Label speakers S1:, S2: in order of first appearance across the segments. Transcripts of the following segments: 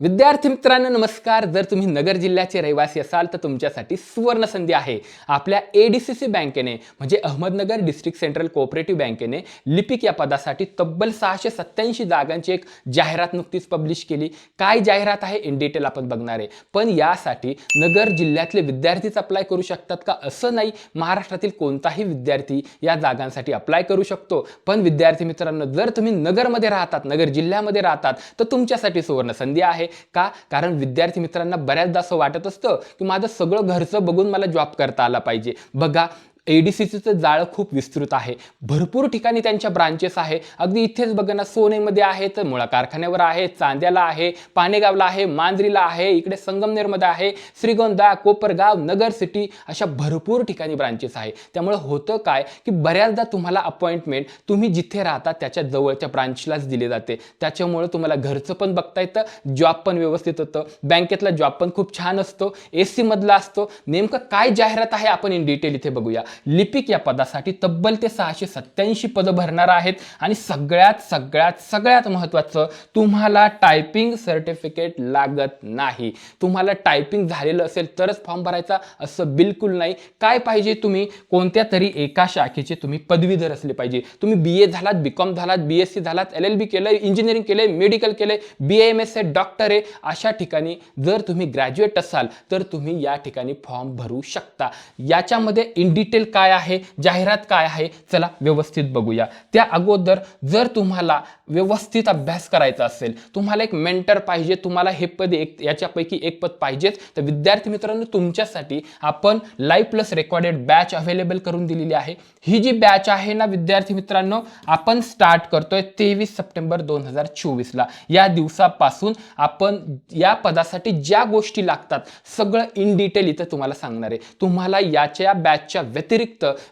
S1: विद्यार्थी मित्रांनो नमस्कार. जर तुम्ही नगर जिल्ह्याचे रहिवासी असाल तर तुमच्यासाठी सुवर्ण संधी आहे. आपल्या ए डी सी सी बँकेने म्हणजे अहमदनगर डिस्ट्रिक्ट सेंट्रल कोऑपरेटिव्ह बँकेने लिपिक या पदासाठी तब्बल सहाशे सत्याऐंशी जागांची एक जाहिरात नुकतीच पब्लिश केली. काय जाहिरात आहे इन डिटेल आपण बघणार आहे. पण यासाठी नगर जिल्ह्यातले विद्यार्थीच अप्लाय करू शकतात का असं नाही. महाराष्ट्रातील कोणताही विद्यार्थी या जागांसाठी अप्लाय करू शकतो. पण विद्यार्थी मित्रांनो जर तुम्ही नगरमध्ये राहतात नगर जिल्ह्यामध्ये राहतात तर तुमच्यासाठी सुवर्ण संधी आहे. का? कारण विद्यार्थी मित्रांना बऱ्याचदा असं वाटत असतं की माझं सगळं घरचं बघून मला जॉब करता आला पाहिजे. बघा ए डी सी जाळं खूप विस्तृत आहे. भरपूर ठिकाणी त्यांच्या ब्रांचेस आहे अगदी इथेच बघा ना सोनेमध्ये आहे तर मुळा कारखान्यावर आहे चांद्याला आहे पानेगावला आहे मांजरीला आहे इकडे संगमनेरमध्ये आहे श्रीगोंदा कोपरगाव नगर सिटी अशा भरपूर ठिकाणी ब्रांचेस आहे त्यामुळे होतं काय की बऱ्याचदा तुम्हाला अपॉइंटमेंट तुम्ही जिथे राहता त्याच्या जवळच्या ब्रांचलाच दिले जाते. त्याच्यामुळे तुम्हाला घरचं पण बघता येतं जॉब पण व्यवस्थित होतं. बँकेतला जॉब पण खूप छान असतो. ए सीमधला असतो. नेमकं काय जाहिरात आहे आपण इन डिटेल इथे बघूया. लिपिक या पदासाठी तब्बल ते सहाशे सत्याऐंशी पदं भरणार आहेत. आणि सगळ्यात सगळ्यात सगळ्यात महत्त्वाचं तुम्हाला टायपिंग सर्टिफिकेट लागत नाही. तुम्हाला टायपिंग झालेलं असेल तरच फॉर्म भरायचा असं बिलकुल नाही. काय पाहिजे तुम्ही? कोणत्या तरी एका शाखेचे तुम्ही पदवीधर असले पाहिजे. तुम्ही बी ए झालात बी कॉम झालात बी एस सी झालात एल एल बी केलं इंजिनिअरिंग केलं मेडिकल केलं बी एम एस आहे डॉक्टर आहे अशा ठिकाणी जर तुम्ही ग्रॅज्युएट असाल तर तुम्ही या ठिकाणी फॉर्म भरू शकता. याच्यामध्ये इन डिटेल काय आहे जाहिरात काय आहे चला व्यवस्थित बघूया. त्या अगोदर जर तुम्हाला व्यवस्थित अभ्यास करायचा असेल तुम्हाला एक मेंटर पाहिजे तुम्हाला हे पद एक याच्यापैकी एक पद पाहिजेच तर विद्यार्थी मित्रांनो तुमच्यासाठी आपण live plus recorded batch available करून दिलेली आहे. ही जी बॅच आहे ना विद्यार्थी मित्रांनो आपण स्टार्ट करतोय तेवीस सप्टेंबर दोन हजार चोवीसला. या दिवसापासून आपण या पदासाठी ज्या गोष्टी लागतात सगळं इन डिटेल इथं तुम्हाला सांगणार आहे. तुम्हाला याच्या बॅचच्या व्यतिरिक्त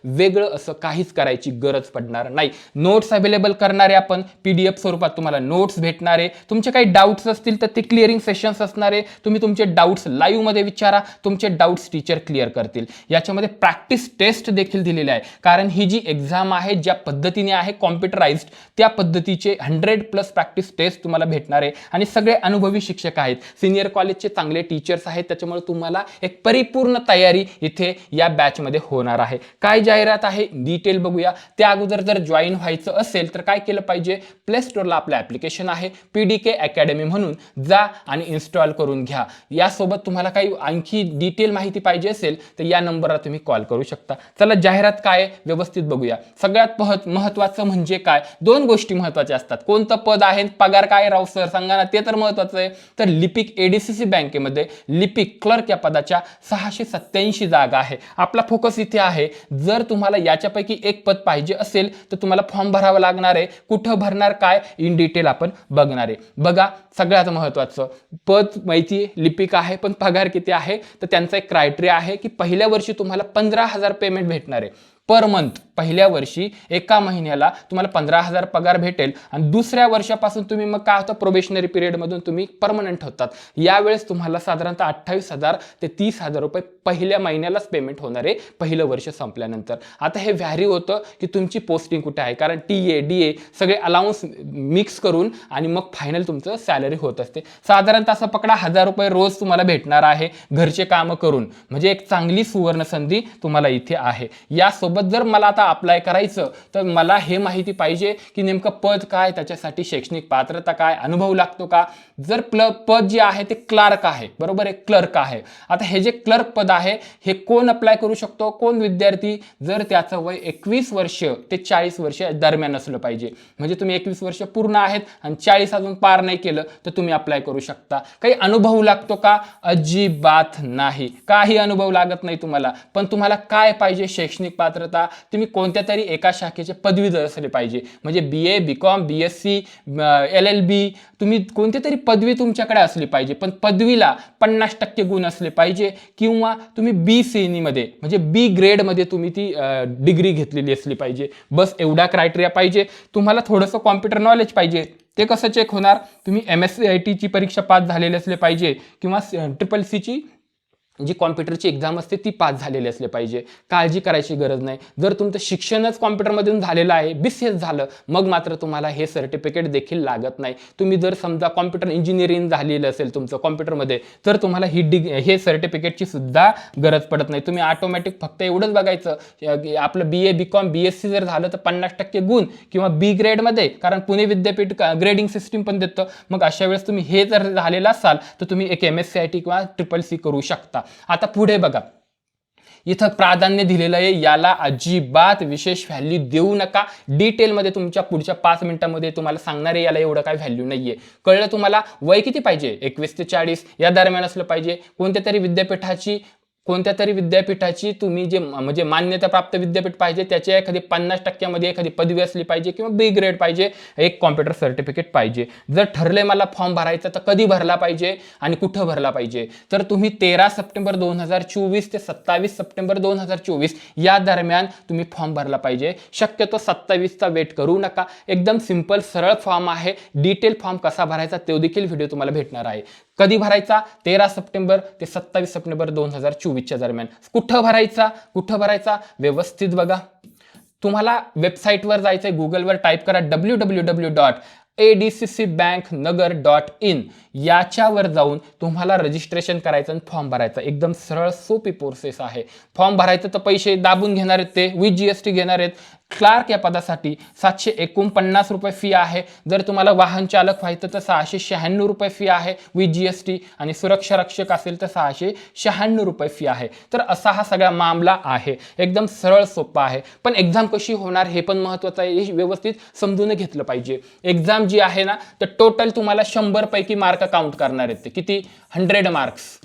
S1: वेगळं असं काहीच करायची गरज पडणार नाही. नोट्स अवेलेबल करणारे आपण पी डी एफ स्वरूपात तुम्हाला नोट्स भेटणारे. तुमचे काही डाऊट्स असतील तर ते क्लिअरिंग सेशन्स असणारे. तुम्ही तुमचे डाऊट्स लाईव्हमध्ये विचारा. तुमचे डाऊट्स टीचर क्लिअर करतील. याच्यामध्ये प्रॅक्टिस टेस्ट देखील दिलेले आहे. कारण ही जी एक्झाम आहे ज्या पद्धतीने आहे कॉम्प्युटराइज्ड त्या पद्धतीचे हंड्रेड प्लस प्रॅक्टिस टेस्ट तुम्हाला भेटणार आहे. आणि सगळे अनुभवी शिक्षक आहेत. सिनियर कॉलेजचे चांगले टीचर्स आहेत. त्याच्यामुळे तुम्हाला एक परिपूर्ण तयारी इथे या बॅचमध्ये होणार आहे. काय जाहिरात आहे? डिटेल बघूया. त्या अगोदर जर जॉईन व्हायचं असेल तर काय केलं पाहिजे? प्ले स्टोअरला आपलं ॲप्लिकेशन आहे. पी डी के अकॅडमी म्हणून जा आणि इन्स्टॉल करून घ्या. यासोबत तुम्हाला काही आणखी डिटेल माहिती पाहिजे असेल तर या नंबरला तुम्ही कॉल करू शकता. चला जाहिरात काय आहे? व्यवस्थित बघूया. सगळ्यात महत् महत्त्वाचं म्हणजे काय? दोन गोष्टी महत्त्वाच्या असतात. कोणतं पद आहे? पगार काय राव सर सांगा ना ते तर महत्त्वाचं आहे. तर लिपिक एडीसीसी बँकेमध्ये लिपिक क्लर्क या पदाच्या सहाशे सत्याऐंशी जागा आहे. आपला फोकस इथे आहे. जर तुम्हाला याच्यापैकी एक पद पाहिजे असेल तर तुम्हाला फॉर्म भरावा लागणार आहे. कुठं भरणार काय? इन डिटेल आपण बघणार आहे. बघा सगळ्यात महत्त्वाचं पद माहिती लिपिका लिपिक आहे पण पगार किती आहे? तर त्यांचा एक क्रायटेरिया आहे की पहिल्या वर्षी तुम्हाला पंधरा हजार पेमेंट भेटणार आहे. पर मंथ पहिल्या वर्षी एका महिन्याला तुम्हाला पंधरा हजार पगार भेटेल आणि दुसऱ्या वर्षापासून तुम्ही मग काय होतं प्रोबेशनरी पिरियडमधून तुम्ही परमनंट होतात. यावेळेस तुम्हाला साधारणतः अठ्ठावीस हजार ते तीस हजार रुपये पहिल्या महिन्यालाच पेमेंट होणार आहे पहिलं वर्ष संपल्यानंतर. आता हे व्हॅरी होतं की तुमची पोस्टिंग कुठे आहे? कारण टी ए डी ए सगळे अलाउन्स मिक्स करून आणि मग फायनल तुमचं सॅलरी होत असते. साधारणतः असं पकडा हजार रुपये रोज तुम्हाला भेटणार आहे घरचे कामं करून. म्हणजे एक चांगली सुवर्ण संधी तुम्हाला इथे आहे. यासोबत जर मला आता अप्लाय करायचं तर मला हे माहिती पाहिजे की नेमकं पद काय त्याच्यासाठी शैक्षणिक पात्रता काय अनुभव लागतो का? जर प्ल पद जे आहे ते क्लार्क आहे बरोबर आहे? क्लर्क आहे. आता हे जे क्लर्क पद आहे हे कोण अप्लाय करू शकतो? कोण विद्यार्थी? जर त्याचं वय एकवीस वर्ष ते चाळीस वर्ष दरम्यान असलं पाहिजे. म्हणजे तुम्ही एकवीस वर्ष पूर्ण आहेत आणि चाळीस अजून पार नाही केलं तर तुम्ही अप्लाय करू शकता. काही अनुभव लागतो का? अजिबात नाही. काही अनुभव लागत नाही तुम्हाला. पण तुम्हाला काय पाहिजे? शैक्षणिक पात्रता. तुम्ही कोणत्या तरी एका शाखेचे पदवीधर असले पाहिजे. म्हणजे B A B com B S C L L B तुम्ही कोणती तरी पदवी तुमच्याकडे असली पाहिजे पण पदवीला पन्नास टक्के गुण असले पाहिजे किंवा तुम्ही बी श्रेणीमध्ये म्हणजे बी ग्रेडमध्ये तुम्ही ती डिग्री घेतलेली असली पाहिजे. बस एवढा क्रायटेरिया पाहिजे. तुम्हाला थोडंसं कॉम्प्युटर नॉलेज पाहिजे. ते कसं चेक होणार? तुम्ही एम एस सी आय टीची परीक्षा पास झालेली असले पाहिजे किंवा ट्रिपल सीची जी कॉम्प्युटरची एक्झाम असते ती पास झालेली असली पाहिजे. काळजी करायची गरज नाही. जर तुमचं शिक्षणच कॉम्प्युटरमधून झालेलं आहे बी सी एस झालं मग मात्र तुम्हाला हे सर्टिफिकेट देखील लागत नाही. तुम्ही जर समजा कॉम्प्युटर इंजिनिअरिंग झालेलं असेल तुमचं कॉम्प्युटरमध्ये तर तुम्हाला ही डिग हे सर्टिफिकेटची सुद्धा गरज पडत नाही. तुम्ही ऑटोमॅटिक फक्त एवढंच बघायचं आपलं B A B com B S C जर झालं तर पन्नास टक्के गुण किंवा बी ग्रेडमध्ये कारण पुणे विद्यापीठ ग्रेडिंग सिस्टीम पण देतं. मग अशा वेळेस तुम्ही हे जर झालेलं असाल तर तुम्ही एक M S C I T किंवा ट्रिपल सी करू शकता. आता पुढे बघा. इथं प्राधान्य दिलेलं आहे याला अजिबात विशेष व्हॅल्यू देऊ नका. डिटेलमध्ये तुमच्या पुढच्या पाच मिनिटांमध्ये तुम्हाला सांगणार आहे याला एवढं काय व्हॅल्यू नाहीये. कळलं तुम्हाला? वय किती पाहिजे? एकवीस ते चाळीस या दरम्यान असलं पाहिजे. कोणत्या तरी विद्यापीठाची कोणत्या तरी विद्यापीठाची तुम्ही जे म्हणजे मान्यताप्राप्त विद्यापीठ पाहिजे त्याच्या एखादी पन्नास टक्क्यामध्ये एखादी पदवी असली पाहिजे किंवा बी ग्रेड पाहिजे एक कॉम्प्युटर सर्टिफिकेट पाहिजे. जर ठरले मला फॉर्म भरायचा तर कधी भरला पाहिजे आणि कुठं भरला पाहिजे? तर तुम्ही तेरा सप्टेंबर दोन हजार चोवीस ते सत्तावीस सप्टेंबर दोन हजार चोवीस या दरम्यान तुम्ही फॉर्म भरला पाहिजे. शक्यतो सत्तावीसचा वेट करू नका. एकदम सिंपल सरळ फॉर्म आहे. डिटेल फॉर्म कसा भरायचा तो देखील व्हिडिओ तुम्हाला भेटणार आहे. कधी भरायचा? तेरा सप्टेंबर ते सत्तावीस सप्टेंबर दोन हजार चोवीसच्या दरम्यान. कुठं भरायचा? कुठं भरायचा? व्यवस्थित बघा. तुम्हाला वेबसाईटवर जायचं आहे गुगलवर टाईप करा W W W dot A D C C bank Nagar dot in याच्यावर जाऊन तुम्हाला रजिस्ट्रेशन करायचं आणि फॉर्म भरायचा. एकदम सरळ सोपी प्रोसेस आहे. फॉर्म भरायचं तर पैसे दाबून घेणार आहेत ते. विथ जी एस टी घेणार आहेत. क्लार्क या पदासाठी सातशे एकोणपन्नास रुपये फी आहे. जर तुम्हाला वाहन चालक व्हायचं तर सहाशे शहाण्णव रुपये फी आहे. विथ जी एस टी आणि सुरक्षा रक्षक असेल तर सहाशे शहाण्णव रुपये फी आहे. तर असा हा सगळा मामला आहे. एकदम सरळ सोपा आहे. पण एक्झाम कशी होणार हे पण महत्त्वाचं आहे. हे व्यवस्थित समजून घेतलं पाहिजे. एक्झाम जी आहे ना तर टोटल तुम्हाला शंभर पैकी मार्क काउंट करणार आहेत ते. किती? हंड्रेड मार्क्स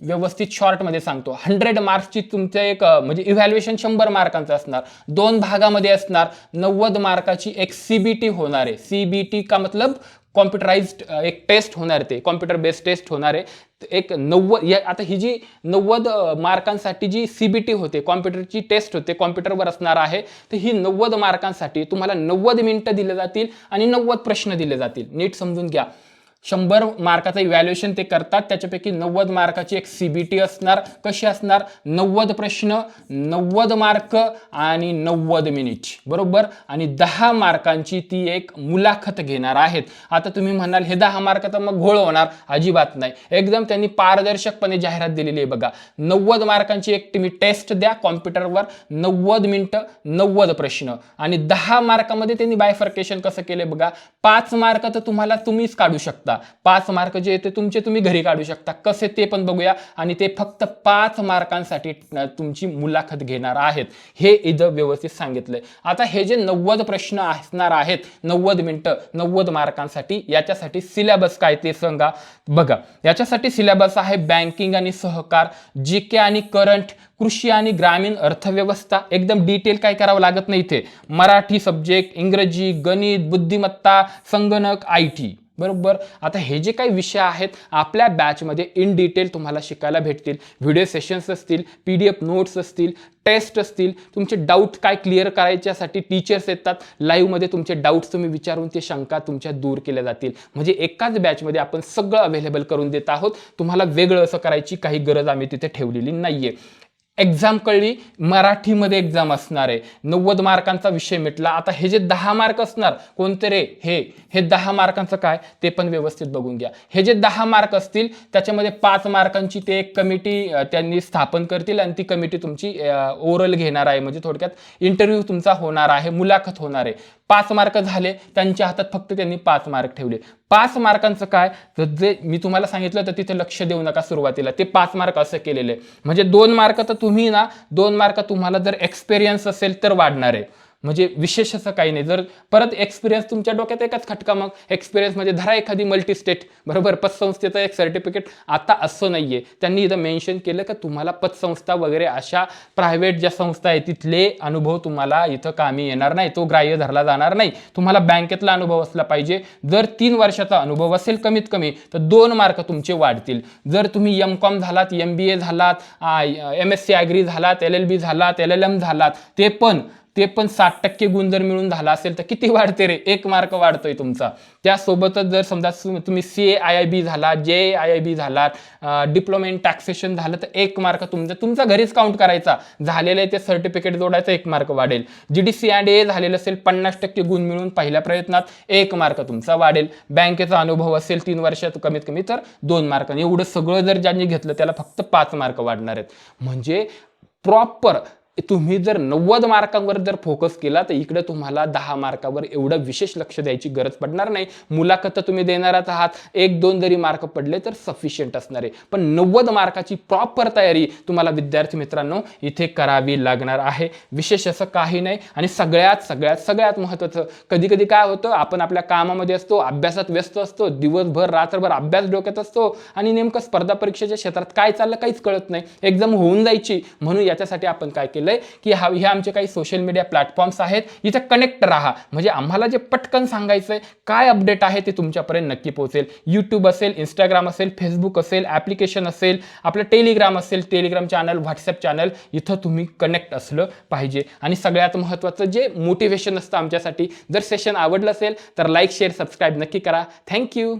S1: व्यवस्थित शॉर्टमध्ये सांगतो. हंड्रेड मार्क्सची तुमचं एक म्हणजे इव्हॅल्युएशन शंभर मार्कांचं असणार. दोन भागामध्ये असणार. नव्वद मार्काची एक सी बी टी होणार आहे. सी बी टी का मतलब कॉम्प्युटराइज्ड एक टेस्ट होणार ते. कॉम्प्युटर बेस्ड टेस्ट होणार आहे. एक नव्वद या आता ही जी नव्वद मार्कांसाठी जी सी बी टी होते कॉम्प्युटरची टेस्ट होते कॉम्प्युटरवर असणार आहे तर ही नव्वद मार्कांसाठी तुम्हाला नव्वद मिनटं दिले जातील आणि नव्वद प्रश्न दिले जातील. नीट समजून घ्या. शंभर मार्काचं इव्हॅल्युएशन ते करतात. त्याच्यापैकी नव्वद मार्काची एक सी बी टी असणार. कशी असणार? नव्वद प्रश्न नव्वद मार्क आणि नव्वद मिनिट बरोबर? आणि दहा मार्कांची ती एक मुलाखत घेणार आहेत. आता तुम्ही म्हणाल हे दहा मार्क तर मग घोळ होणार. अजिबात नाही. एकदम त्यांनी पारदर्शकपणे जाहिरात दिलेली आहे बघा. नव्वद मार्कांची एक तुम्ही टेस्ट द्या कॉम्प्युटरवर नव्वद मिनिटं नव्वद प्रश्न. आणि दहा मार्कामध्ये त्यांनी बायफर्केशन कसं केलं बघा? पाच मार्क तर तुम्हाला तुम्हीच काढू शकता. पाच मार्क जे ते तुमचे तुम्ही घरी काढू शकता. कसे ते पण बघूया. आणि ते फक्त पाच मार्कांसाठी तुमची मुलाखत घेणार आहेत. हे इथं व्यवस्थित सांगितलंय. आता हे जे नव्वद प्रश्न असणार आहेत नव्वद मिनिटं नव्वद मार्कांसाठी याच्यासाठी सिलेबस काय ते सांगा. बघा याच्यासाठी सिलेबस आहे बँकिंग आणि सहकार जी के आणि करंट कृषी आणि ग्रामीण अर्थव्यवस्था. एकदम डिटेल काय करावं लागत नाही इथे. मराठी सब्जेक्ट इंग्रजी गणित बुद्धिमत्ता संगणक आय टी बरोबर? आता हे जे काही विषय आहेत आपल्या बॅचमध्ये इन डिटेल तुम्हाला शिकायला भेटतील. व्हिडिओ सेशन्स असतील पी डी एफ नोट्स असतील टेस्ट असतील. तुमचे डाऊट काय क्लिअर करायच्यासाठी टीचर्स येतात. लाईव्हमध्ये तुमचे डाऊट्स तुम्ही विचारून ते शंका तुमच्या दूर केल्या जातील. म्हणजे एकाच बॅचमध्ये आपण सगळं अवेलेबल करून देत आहोत. तुम्हाला वेगळं असं करायची काही गरज आम्ही तिथे ठेवलेली नाहीये. एक्झाम कळली मराठीमध्ये एक्झाम असणार आहे. नव्वद मार्कांचा विषय मिटला. आता हे जे दहा मार्क असणार कोणते रे? हे. हे दहा मार्कांचं काय? ते पण व्यवस्थित बघून घ्या. हे जे दहा मार्क असतील त्याच्यामध्ये पाच मार्कांची ते एक कमिटी त्यांनी स्थापन करतील आणि ती कमिटी तुमची ओरल घेणार आहे. म्हणजे थोडक्यात इंटरव्ह्यू तुमचा होणार आहे मुलाखत होणार आहे. पाच मार्क झाले त्यांच्या हातात फक्त त्यांनी पाच मार्क ठेवले. पाच मार्कांचं काय? तर जे मी तुम्हाला सांगितलं तर तिथे लक्ष देऊ नका सुरुवातीला. ते पाच मार्क असं केलेले. म्हणजे दोन मार्क तर तुम्ही ना दोन मार्क तुम्हाला जर एक्सपिरियन्स असेल तर वाढणार. आहे म्हणजे विशेष असं काही नाही. जर परत एक्सपिरियन्स तुमच्या डोक्यात एकच खटका मग एक्सपिरियन्स म्हणजे धरा एखादी मल्टी स्टेट बरोबर? पतसंस्थेचं एक सर्टिफिकेट आता असं नाहीये. त्यांनी इथं मेन्शन केलं का तुम्हाला पतसंस्था वगैरे अशा प्रायव्हेट ज्या संस्था आहेत तिथले अनुभव तुम्हाला इथं कामी येणार नाही. तो ग्राह्य धरला जाणार नाही. तुम्हाला बँकेतला अनुभव असला पाहिजे. जर तीन वर्षाचा अनुभव असेल कमीत कमी तर दोन मार्क तुमचे वाढतील. जर तुम्ही एम कॉम झालात एम बी ए झालात एम एस सी ॲग्री झालात एल एल बी झालात एल एल एम झालात ते पण ते पण साठ टक्के गुण जर मिळून झाला असेल तर किती वाढते रे? एक मार्क वाढतोय तुमचा. त्यासोबतच जर समजा तुम्ही C A I I B झाला जे ए आय आय बी झालात डिप्लोमा इन टॅक्सेशन झालं तर एक मार्क तुमचा तुमचा घरीच काउंट करायचा. झालेलं आहे ते सर्टिफिकेट जोडायचं एक मार्क वाढेल. G D C and A झालेलं असेल पन्नास टक्के गुण मिळून पहिल्या प्रयत्नात एक मार्क तुमचा वाढेल. बँकेचा अनुभव असेल तीन वर्षात कमीत कमी तर दोन मार्क एवढं सगळं जर ज्यांनी घेतलं त्याला फक्त पाच मार्क वाढणार आहेत. म्हणजे प्रॉपर तुम्ही जर नव्वद मार्कांवर जर फोकस केला तर इकडे तुम्हाला दहा मार्कावर एवढं विशेष लक्ष द्यायची गरज पडणार नाही. मुलाखत तुम्ही देणारच आहात. एक दोन जरी मार्क पडले तर सफिशियंट असणार आहे. पण नव्वद मार्काची प्रॉपर तयारी तुम्हाला विद्यार्थी मित्रांनो इथे करावी लागणार आहे. विशेष असं काही नाही. आणि सगळ्यात सगळ्यात सगळ्यात महत्त्वाचं कधी कधी काय होतं आपण आपल्या कामामध्ये असतो अभ्यासात व्यस्त असतो दिवसभर रात्रभर अभ्यास डोक्यात असतो आणि नेमकं स्पर्धा परीक्षेच्या क्षेत्रात काय चाललं काहीच कळत नाही. एक्झाम होऊन जायची. म्हणून याच्यासाठी आपण काय केलं? केलंय की हा हे आमचे काही सोशल मीडिया प्लॅटफॉर्म्स आहेत इथे कनेक्ट राहा. म्हणजे आम्हाला जे पटकन सांगायचं आहे काय अपडेट आहे ते तुमच्यापर्यंत नक्की पोहोचेल. यूट्यूब असेल इंस्टाग्राम असेल फेसबुक असेल ॲप्लिकेशन असेल आपलं टेलिग्राम असेल टेलिग्राम चॅनल व्हॉट्सअप चॅनल इथं तुम्ही कनेक्ट असलं पाहिजे. आणि सगळ्यात महत्त्वाचं जे मोटिवेशन असतं आमच्यासाठी जर सेशन आवडलं असेल तर लाईक शेअर सबस्क्राईब नक्की करा. थँक्यू